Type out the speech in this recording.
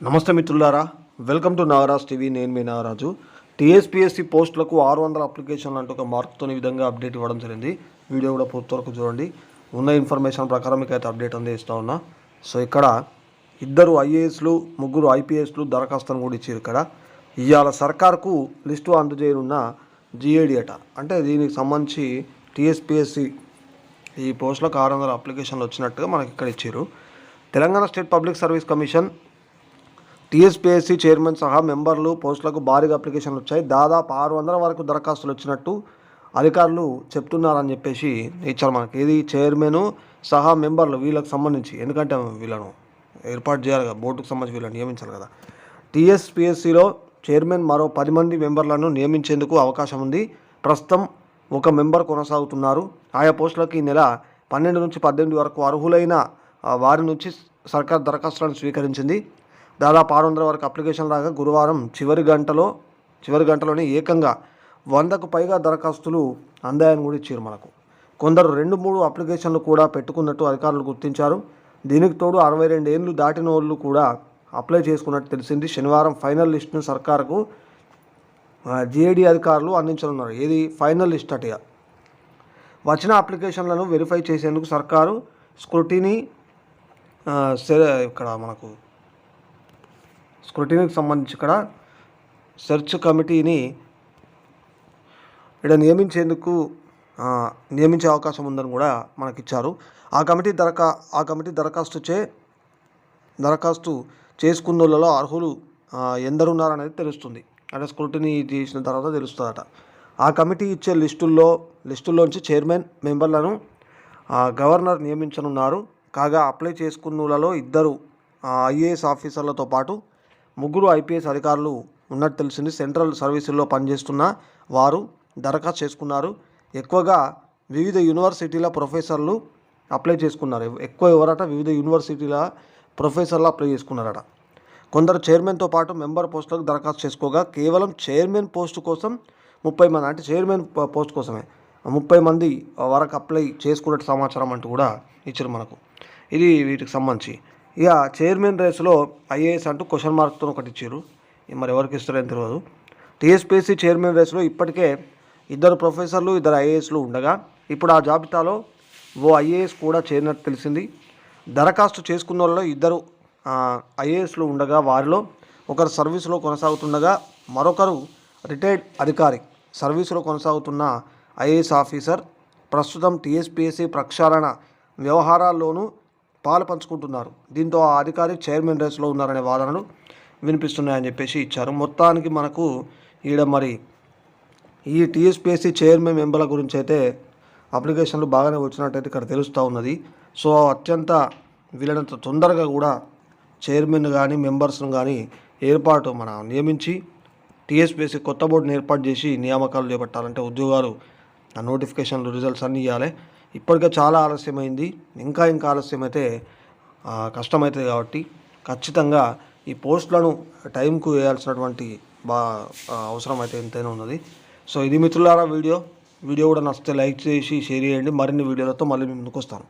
నమస్తే మిత్రులారా welcome to Nagaraj TV నేను మీ నాగరాజు. టీఎస్పీఎస్సీ పోస్టులకు ఆరు వందల అప్లికేషన్లు అంటూ ఒక మార్క్తో ఈ విధంగా అప్డేట్ ఇవ్వడం జరిగింది. వీడియో కూడా పూర్తి వరకు చూడండి. ఉన్న ఇన్ఫర్మేషన్ ప్రకారం మీకు అయితే అప్డేట్ అందిస్తూ ఉన్నా. సో ఇక్కడ ఇద్దరు ఐఏఎస్లు ముగ్గురు ఐపీఎస్లు దరఖాస్తును కూడా ఇచ్చారు ఇక్కడ. ఇవాళ సర్కార్కు లిస్టు అందజేయనున్న జిఏడి అట. అంటే దీనికి సంబంధించి టీఎస్పీఎస్సీ ఈ పోస్టులకు ఆరు వందల అప్లికేషన్లు వచ్చినట్టుగా మనకి ఇక్కడ ఇచ్చారు. Telangana state public service commission TSPSC chairman సహా మెంబర్లు పోస్టులకు భారీగా అప్లికేషన్లు వచ్చాయి. దాదాపు ఆరు వందల వరకు దరఖాస్తులు వచ్చినట్టు అధికారులు చెప్తున్నారని చెప్పేసి ఇచ్చారు మనకి. ఇది చైర్మన్ సహా మెంబర్లు వీళ్ళకి సంబంధించి ఎందుకంటే వీళ్ళను ఏర్పాటు చేయాలి కదా బోర్డుకు సంబంధించి వీళ్ళని నియమించాలి కదా. టీఎస్పీఎస్సీలో చైర్మన్ మరో పది మంది మెంబర్లను నియమించేందుకు అవకాశం ఉంది. ప్రస్తుతం ఒక మెంబర్ కొనసాగుతున్నారు. ఆయా పోస్టులకు ఈ నెల పన్నెండు నుంచి పద్దెనిమిది వరకు అర్హులైన వారి నుంచి సర్కార్ దరఖాస్తులను స్వీకరించింది. దాదాపు ఆరు వందల వరకు అప్లికేషన్ రాగా గురువారం చివరి గంటలో చివరి గంటలోనే ఏకంగా వందకు పైగా దరఖాస్తులు అందాయని కూడా ఇచ్చారు మనకు. కొందరు రెండు మూడు అప్లికేషన్లు కూడా పెట్టుకున్నట్టు అధికారులు గుర్తించారు. దీనికి తోడు అరవై రెండు ఏళ్ళు దాటిన వాళ్ళు కూడా అప్లై చేసుకున్నట్టు తెలిసింది. శనివారం ఫైనల్ లిస్టును సర్కారుకు జిఏడి అధికారులు అందించనున్నారు. ఏది? ఫైనల్ లిస్ట్ అటుగా వచ్చిన అప్లికేషన్లను వెరిఫై చేసేందుకు సర్కారు స్క్రూటినీ ఇక్కడ మనకు స్క్రూటినీకి సంబంధించి ఇక్కడ సెర్చ్ కమిటీని ఇక్కడ నియమించేందుకు నియమించే అవకాశం ఉందని కూడా మనకి ఇచ్చారు ఆ కమిటీ దరఖా ఆ కమిటీ దరఖాస్తు చే దరఖాస్తు చేసుకున్నోళ్ళలో అర్హులు ఎందరున్నారనేది తెలుస్తుంది. అంటే స్క్రూటినీ చేసిన తర్వాత తెలుస్తుందట. ఆ కమిటీ ఇచ్చే లిస్టుల్లో లిస్టుల్లోంచి చైర్మన్ మెంబర్లను గవర్నర్ నియమించనున్నారు. కాగా అప్లై చేసుకున్నోళ్ళలో ఇద్దరు ఐఏఎస్ ఆఫీసర్లతో పాటు ముగ్గురు ఐపీఎస్ అధికారులు ఉన్నట్టు తెలిసింది. సెంట్రల్ సర్వీసుల్లో పనిచేస్తున్న వారు దరఖాస్తు చేసుకున్నారు. ఎక్కువగా వివిధ యూనివర్సిటీల ప్రొఫెసర్లు అప్లై చేసుకున్నారు. ఎక్కువ ఎవరట? వివిధ యూనివర్సిటీల ప్రొఫెసర్లు అప్లై చేసుకున్నారట. కొందరు చైర్మన్తో పాటు మెంబర్ పోస్టులకు దరఖాస్తు చేసుకోగా కేవలం చైర్మన్ పోస్టు కోసం ముప్పై మంది అంటే చైర్మన్ పోస్ట్ కోసమే ముప్పై మంది వరకు అప్లై చేసుకున్నట్టు సమాచారం అంటూ కూడా ఇచ్చారు మనకు. ఇది వీటికి సంబంధించి. ఇక చైర్మన్ రేసులో ఐఏఎస్ అంటూ క్వశ్చన్ మార్క్తో ఒకటి ఇచ్చారు. మరి ఎవరికి ఇస్తారని తెలియదు టీఎస్పీఎస్సీ చైర్మన్ రేసులో ఇప్పటికే ఇద్దరు ప్రొఫెసర్లు ఇద్దరు ఐఏఎస్లు ఉండగా ఇప్పుడు ఆ జాబితాలో ఓ ఐఏఎస్ కూడా చేరినట్టు తెలిసింది. దరఖాస్తు చేసుకున్న వాళ్ళలో ఇద్దరు ఐఏఎస్లు ఉండగా వారిలో ఒకరు సర్వీసులో కొనసాగుతుండగా మరొకరు రిటైర్డ్ అధికారి సర్వీసులో కొనసాగుతున్న ఐఏఎస్ ఆఫీసర్. ప్రస్తుతం టీఎస్పీఎస్సీ ప్రక్షాళన వ్యవహారాల్లోనూ పాలు పంచుకుంటున్నారు. దీంతో ఆ అధికారి చైర్మన్ రేసులో ఉన్నారనే వాదనలు వినిపిస్తున్నాయని చెప్పేసి ఇచ్చారు. మొత్తానికి మనకు ఈడ మరి ఈ టీఎస్పీఎస్సీ చైర్మన్ మెంబర్ల గురించి అయితే అప్లికేషన్లు బాగానే వచ్చినట్టయితే ఇక్కడ తెలుస్తూ ఉన్నది. సో అత్యంత వీలైనంత తొందరగా కూడా చైర్మన్ కానీ మెంబర్స్ను కానీ ఏర్పాటు మన నియమించి టీఎస్పీఎస్సీ కొత్త బోర్డుని ఏర్పాటు చేసి నియామకాలు చేపట్టాలంటే ఉద్యోగాలు ఆ నోటిఫికేషన్లు రిజల్ట్స్ అన్నీ ఇవ్వాలి ఇప్పటికే చాలా ఆలస్యమైంది. ఇంకా ఇంకా ఆలస్యమైతే కష్టమవుతుంది కాబట్టి ఖచ్చితంగా ఈ పోస్టులను టైంకు వేయాల్సినటువంటి బా అవసరం అయితే ఎంతైనా ఉన్నది. సో ఇది మిత్రులారా వీడియో. వీడియో కూడా నచ్చితే లైక్ చేసి షేర్ చేయండి. మరిన్ని వీడియోలతో మళ్ళీ ముందుకు వస్తాను